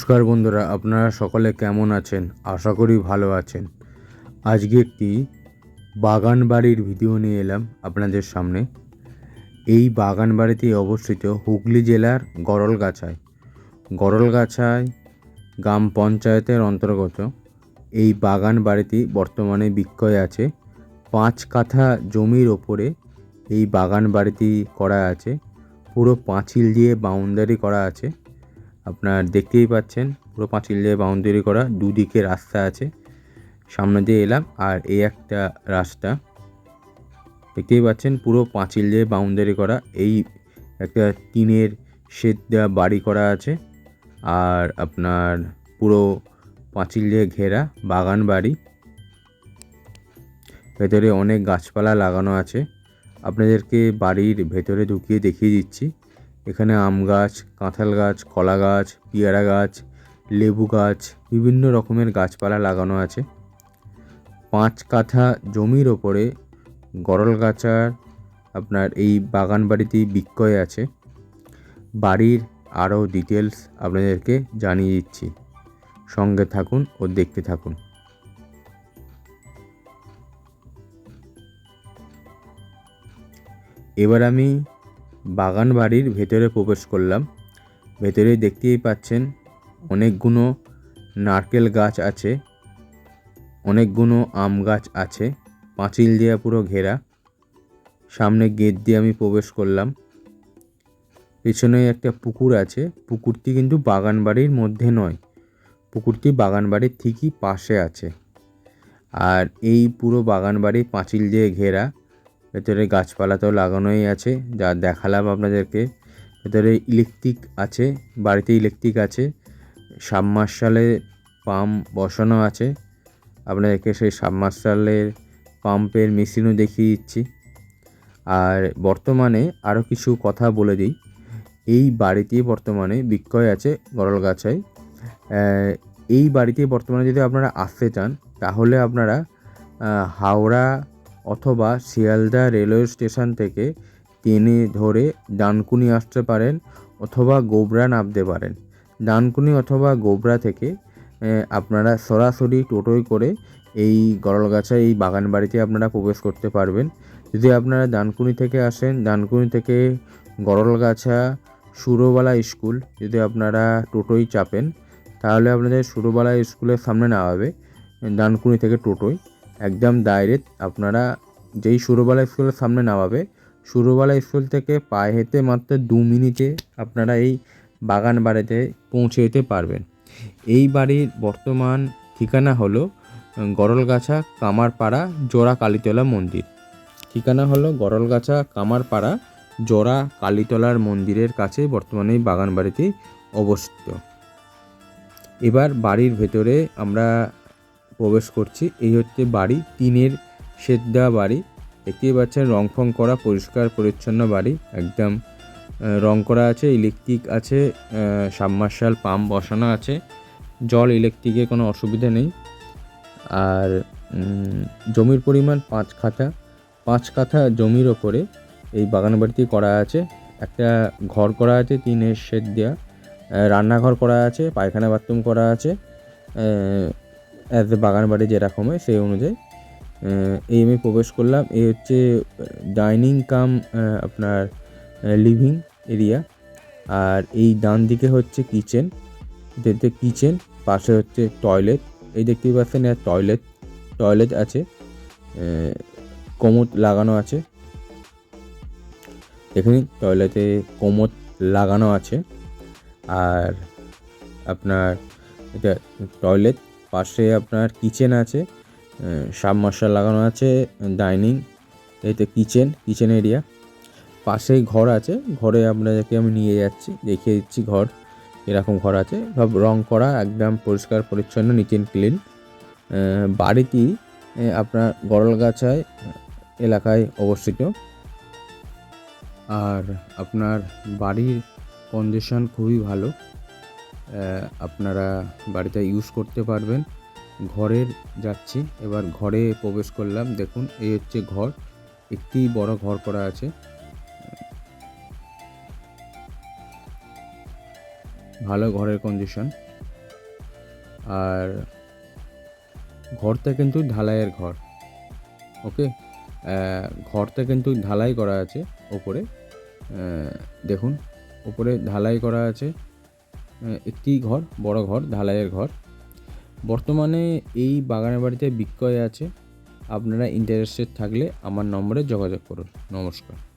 নমস্কার বন্ধুরা, আপনারা সকলে কেমন আছেন? আশা করি ভালো আছেন। আজকে একটি বাগান বাড়ির ভিডিও নিয়ে এলাম আপনাদের সামনে। এই বাগান বাড়িটি অবস্থিত হুগলি জেলার গরলগাছায়। গরলগাছায় গ্রাম পঞ্চায়েতের অন্তর্গত এই বাগান বাড়িটি বর্তমানে বিক্রয় আছে। পাঁচ কাঠা জমির ওপরে এই বাগান বাড়িটি করা আছে। পুরো পাঁচিল দিয়ে বাউন্ডারি করা আছে। আপনার দেখতেই পাচ্ছেন, পুরো পাঁচিল দিয়ে বাউন্ডারি করা দুদিকে রাস্তা আছে। সামনে দিয়ে এলাম আর এই একটা রাস্তা। দেখতেই পাচ্ছেন, পুরো পাঁচিল দিয়ে বাউন্ডারি করা, এই একটা টিনের শেড দেওয়া বাড়ি করা আছে। আর আপনার পুরো পাঁচিল দিয়ে ঘেরা বাগান বাড়ি। ভেতরে অনেক গাছপালা লাগানো আছে। আপনাদেরকে বাড়ির ভেতরে ঢুকিয়ে দেখিয়ে দিচ্ছি। এখানে আম গাছ, কাঁঠাল গাছ, কলা গাছ, পেয়ারা গাছ, লেবু গাছ, বিভিন্ন রকমের গাছপালা লাগানো আছে। পাঁচ কাঠা জমির ওপরে গরলগাছার আপনার এই বাগান বাড়িটি বিক্রয় আছে। বাড়ির আরও ডিটেলস আপনাদেরকে জানিয়ে দিচ্ছি। সঙ্গে থাকুন ও দেখতে থাকুন। এবার আমি বাগান বাড়ির ভেতরে প্রবেশ করলাম। ভেতরে দেখতেই পাচ্ছেন অনেকগুলো নারকেল গাছ আছে অনেকগুলো আম গাছ আছে, পাঁচিল দিয়ে পুরো ঘেরা। সামনে গেট দিয়ে আমি প্রবেশ করলাম। পেছনে একটা পুকুর আছে। পুকুরটি কিন্তু বাগান বাড়ির মধ্যে নয়, পুকুরটি বাগান বাড়ির ঠিকই পাশে আছে। আর এই পুরো বাগান বাড়ি পাঁচিল দিয়ে ঘেরা। ভেতরে গাছপালা তো লাগানোই আছে, যা দেখালাম আপনাদেরকে। ভেতরে ইলেকট্রিক আছে, বাড়িতে ইলেকট্রিক আছে, সাবমার্শালে পাম্প বসানো আছে। আপনাদেরকে সেই সাবমার্শালের পাম্পের মেশিনও দেখিয়ে দিচ্ছি। আর বর্তমানে আরও কিছু কথা বলে দিই। এই বাড়িতে বর্তমানে বিক্রয় আছে গরলগাছায়। এই বাড়িতে বর্তমানে যদি আপনারা আসতে চান, তাহলে আপনারা হাওড়া অথবা শিয়ালদা রেলওয়ে স্টেশন থেকে ট্রেনে ধরে ডানকুনি আসতে পারেন অথবা গোবরা নামতে পারেন। ডানকুনি অথবা গোবরা থেকে আপনারা সরাসরি টোটোয় করে এই গরলগাছা এই বাগান বাড়িতে আপনারা প্রবেশ করতে পারবেন। যদি আপনারা ডানকুনি থেকে আসেন, ডানকুনি থেকে গরলগাছা সুরবালা স্কুল যদি আপনারা টোটোয় চাপেন, তাহলে আপনাদের সুরবালা স্কুলের সামনে নামাবে, ডানকুনি থেকে টোটোয়। একদম ডাইরেক্ট আপনারা যেই সুরবালা স্কুলের সামনে নামাবে, সুরবালা স্কুল থেকে পায়ে হেঁটে মাত্র দু মিনিটে আপনারা এই বাগান বাড়িতে পৌঁছে যেতে পারবেন। এই বাড়ির বর্তমান ঠিকানা হলো গরলগাছা কামারপাড়া জোড়া কালীতলা মন্দির। ঠিকানা হলো গরলগাছা কামারপাড়া জোড়া কালীতলার মন্দিরের কাছে বর্তমানে এই বাগান বাড়িটি অবস্থিত। এবার বাড়ির ভেতরে আমরা প্রবেশ করছি। এই হচ্ছে বাড়ি, টিনের শেড দেওয়া বাড়ি। দেখতেই পাচ্ছেন, রং ফং করা, পরিষ্কার, পরিচ্ছন্ন বাড়ি। একদম রং করা আছে, ইলেকট্রিক আছে সাবমার্শাল পাম্প বসানো আছে। জল, ইলেকট্রিকের কোনো অসুবিধা নেই। আর জমির পরিমাণ পাঁচ কাঠা। পাঁচ কাঠা জমির ওপরে এই বাগান বাড়িটি করা আছে। একটা ঘর করা আছে, টিনের শেড দেওয়া রান্নাঘর করা আছে, পায়খানা, বাথরুম করা আছে। অ্যাজ এ বাগান বাড়ি যেরকম হয় সেই অনুযায়ী এই আমি প্রবেশ করলাম। এই হচ্ছে ডাইনিং কাম আপনার লিভিং এরিয়া আর এই ডান দিকে হচ্ছে কিচেন দেখতে কিচেন পাশে হচ্ছে টয়লেট এই দেখতেই পাচ্ছেন টয়লেট টয়লেট আছে। কোমোট লাগানো আছে। দেখুন টয়লেটে কোমোট লাগানো আছে। আর আপনার, এটা টয়লেট পাশে আপনার কিচেন আছে সাবমার্শাল লাগানো আছে ডাইনিং এতে কিচেন কিচেন এরিয়া পাশেই ঘর আছে, ঘরে আপনাদেরকে আমি নিয়ে যাচ্ছি, দেখিয়ে দিচ্ছি ঘর, এরকম ঘর আছে, সব রং করা, একদম পরিষ্কার, পরিচ্ছন্ন নিট অ্যান্ড ক্লিন বাড়িটি আপনার গরলগাছায় এলাকায় অবস্থিত, আর আপনার বাড়ির কন্ডিশন খুবই ভালো আপনারা বাড়িতে ইউজ করতে পারবেন। ঘরের যাচ্ছি, এবার ঘরে প্রবেশ করলাম। দেখুন এই হচ্ছে ঘর, একটি বড় ঘর করা আছে। ভালো ঘরের কন্ডিশন আর ঘরটা কিন্তু ঢালাইয়ের ঘর, ওকে? ঘরটা কিন্তু ঢালাই করা আছে, ওপরে। দেখুন, ওপরে ঢালাই করা আছে। একটি ঘর, বড় ঘর, ঢালাইয়ের ঘর। বর্তমানে এই বাগানের বাড়িতে বিক্রয় আছে। আপনারা ইন্টারেস্টেড থাকলে আমার নম্বরে যোগাযোগ করুন। নমস্কার।